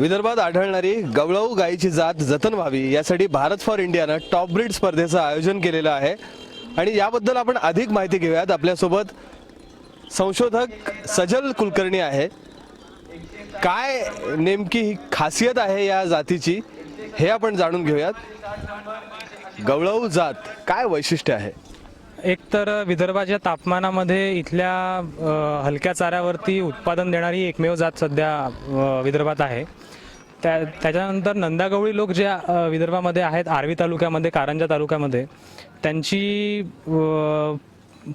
विदर्भात आढळणारी गवळाऊ गायीची जात जतन व्हावी यासाठी भारत फॉर इंडियानं टॉप ब्रीड स्पर्धेचं आयोजन केलेलं आहे. आणि याबद्दल आपण अधिक माहिती घेऊयात. आपल्यासोबत संशोधक सजल कुलकर्णी आहे. काय नेमकी ही खासियत आहे या जातीची हे आपण जाणून घेऊयात. गवळाऊ जात काय वैशिष्ट्य आहे? एक तर विदर्भाच्या तापमानामध्ये इथल्या हलक्या चाऱ्यावरती उत्पादन देणारी एकमेव जात सध्या विदर्भात आहे. त्या त्याच्यानंतर नंदागवळी लोक जे विदर्भामध्ये आहेत आर्वी तालुक्यामध्ये कारंजा तालुक्यामध्ये त्यांची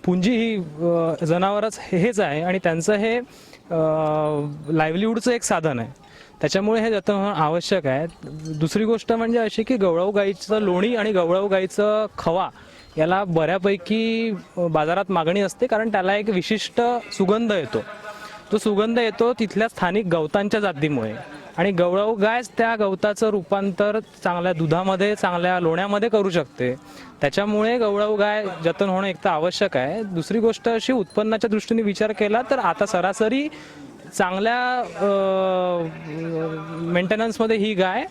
पुंजी ही जनावरच हेच आहे आणि त्यांचं हे लाईव्हलीहूडचं एक साधन आहे. त्याच्यामुळे हे जतन होणं आवश्यक आहे. दुसरी गोष्ट म्हणजे अशी की गवळाऊ गाईचं लोणी आणि गवळाऊ गाईचं खवा याला बऱ्यापैकी बाजारात मागणी असते कारण त्याला एक विशिष्ट सुगंध येतो. तो सुगंध येतो तिथल्या स्थानिक गवतांच्या जातीमुळे. आणि गवळाऊ गायच त्या गवताचं रूपांतर चांगल्या दुधामध्ये चांगल्या लोण्यामध्ये करू शकते. त्याच्यामुळे गवळाऊ गाय जतन होणं एक तर आवश्यक आहे. दुसरी गोष्ट अशी उत्पन्नाच्या दृष्टीने विचार केला तर आता सरासरी चांगल्या मेंटेनन्समध्ये ही गाय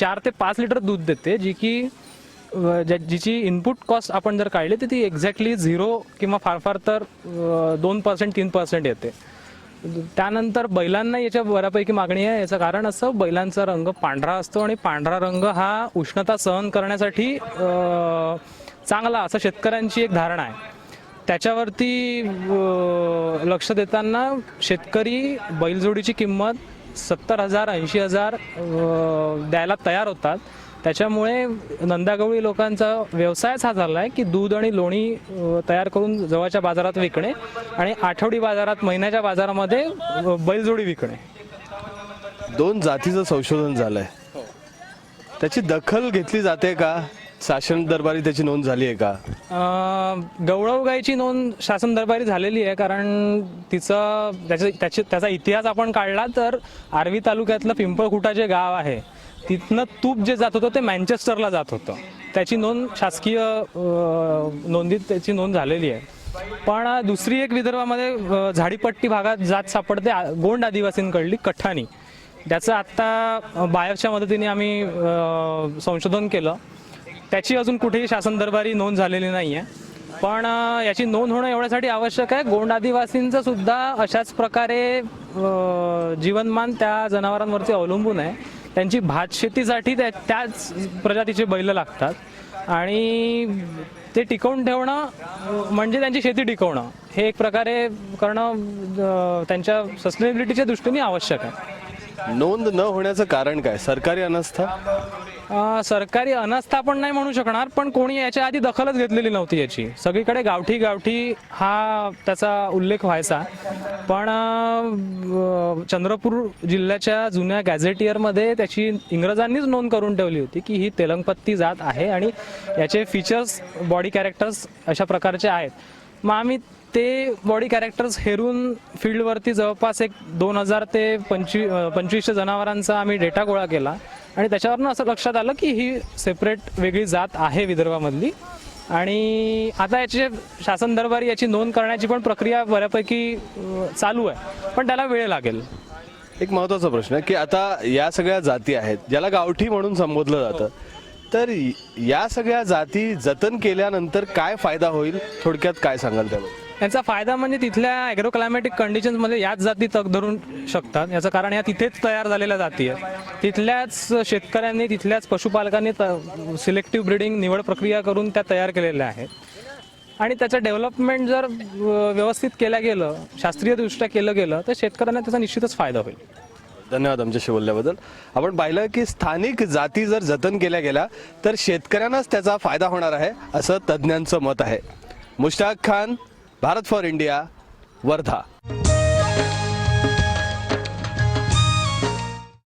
चार ते पाच लिटर दूध देते जी की ज्या- जिची इनपुट कॉस्ट आपण जर काढली तर ती एक्झॅक्टली झिरो किंवा फार फार तर दोन पर्सेंट तीन पर्सेंट येते. त्यानंतर बैलांना याच्या बऱ्यापैकी मागणी आहे. याचं कारण असं बैलांचा रंग पांढरा असतो आणि पांढरा रंग हा उष्णता सहन करण्यासाठी चांगला असं शेतकऱ्यांची एक धारणा आहे. त्याच्यावरती लक्ष देताना शेतकरी बैलजोडीची किंमत सत्तर हजार ऐंशी हजार द्यायला तयार होतात. त्याच्यामुळे नंदागवळी लोकांचा व्यवसायच हा झाला आहे की दूध आणि लोणी तयार करून जवळच्या बाजारात विकणे आणि आठवडी बाजारात महिन्याच्या बाजारामध्ये बैलजोडी विकणे. दोन जातीचं संशोधन झालंय. त्याची दखल घेतली जाते का? शासन दरबारी त्याची नोंद झाली आहे का? अं, गवळाऊ गायची नोंद शासन दरबारी झालेली आहे कारण तिचं त्याचे त्याचे त्याचा इतिहास आपण काढला तर आर्वी तालुक्यातलं पिंपळखुटा जे गाव आहे तिथनं तूप जे जात होतं ते मँचेस्टरला जात होतं. त्याची नोंद शासकीय अं, नोंदीत त्याची नोंद झालेली आहे. पण दुसरी एक विदर्भामध्ये अं, झाडीपट्टी भागात जात सापडते आ- गोंड आदिवासींकडली कठाणी. त्याचं आत्ता बायोच्या मदतीने आम्ही संशोधन केलं. त्याची अजून कुठेही शासन दरबारी नोंद झालेली नाही आहे पण याची नोंद होणं एवढ्यासाठी आवश्यक आहे. गोंड आदिवासींचं सुद्धा अशाच प्रकारे जीवनमान त्या जनावरांवरती अवलंबून आहे. त्यांची भात शेतीसाठी त्या त्याच प्रजातीचे बैल लागतात. आणि ते टिकवून ठेवणं म्हणजे त्यांची शेती टिकवणं हे एक प्रकारे करणं त्यांच्या सस्टेनेबिलिटीच्या दृष्टीने आवश्यक आहे. नोंद न होण्याचं कारण काय? सरकारी अनास्था? अ, सरकारी अनास्था पण नाही म्हणू शकणार पण कोणी याच्या आधी दखलच घेतलेली नव्हती याची. सगळीकडे गावठी गावठी हा त्याचा उल्लेख व्हायचा. पण अ, चंद्रपूर जिल्ह्याच्या जुन्या गॅझेटियरमध्ये त्याची इंग्रजांनीच नोंद करून ठेवली होती की ही तेलंगपत्ती जात आहे आणि याचे फीचर्स बॉडी कॅरेक्टर्स अशा प्रकारचे आहेत. मग आम्ही ते बॉडी कॅरेक्टर्स हेरून फील्डवरती जवळपास एक दोन हजार ते पंचवी पंचवीसशे जनावरांचा आम्ही डेटा गोळा केला. आणि त्याच्यावरनं असं लक्षात आलं की ही सेपरेट वेगळी जात आहे विदर्भामधली. आणि आता याची शासन दरबारी याची नोंद करण्याची पण प्रक्रिया बऱ्यापैकी चालू आहे. पण त्याला वेळ लागेल. एक महत्त्वाचा प्रश्न आहे की आता या सगळ्या जाती आहेत ज्याला गावठी म्हणून संबोधलं जातं. तर या सगळ्या जाती जतन केल्यानंतर काय फायदा होईल? थोडक्यात काय सांगाल त्याबद्दल यांचा फायदा म्हणजे तिथल्या ॲग्रोक्लायमॅटिक कंडिशन्समध्ये याच जाती तग धरून शकतात. याचं कारण या तिथेच तयार झालेल्या जाती आहेत. तिथल्याच शेतकऱ्यांनी तिथल्याच पशुपालकांनी सिलेक्टिव्ह ब्रिडिंग निवड प्रक्रिया करून त्या तयार केलेल्या आहेत. आणि त्याचं डेव्हलपमेंट जर व्यवस्थित केलं गेलं शास्त्रीयदृष्ट्या केलं गेलं तर शेतकऱ्यांना त्याचा निश्चितच फायदा होईल. धन्यवाद आमच्याशी बोलल्याबद्दल. आपण पाहिलं की स्थानिक जाती जर जतन केल्या गेल्या तर शेतकऱ्यांनाच त्याचा फायदा होणार आहे असं तज्ज्ञांचं मत आहे. Mushtaq Khan Bharat for India Wardha.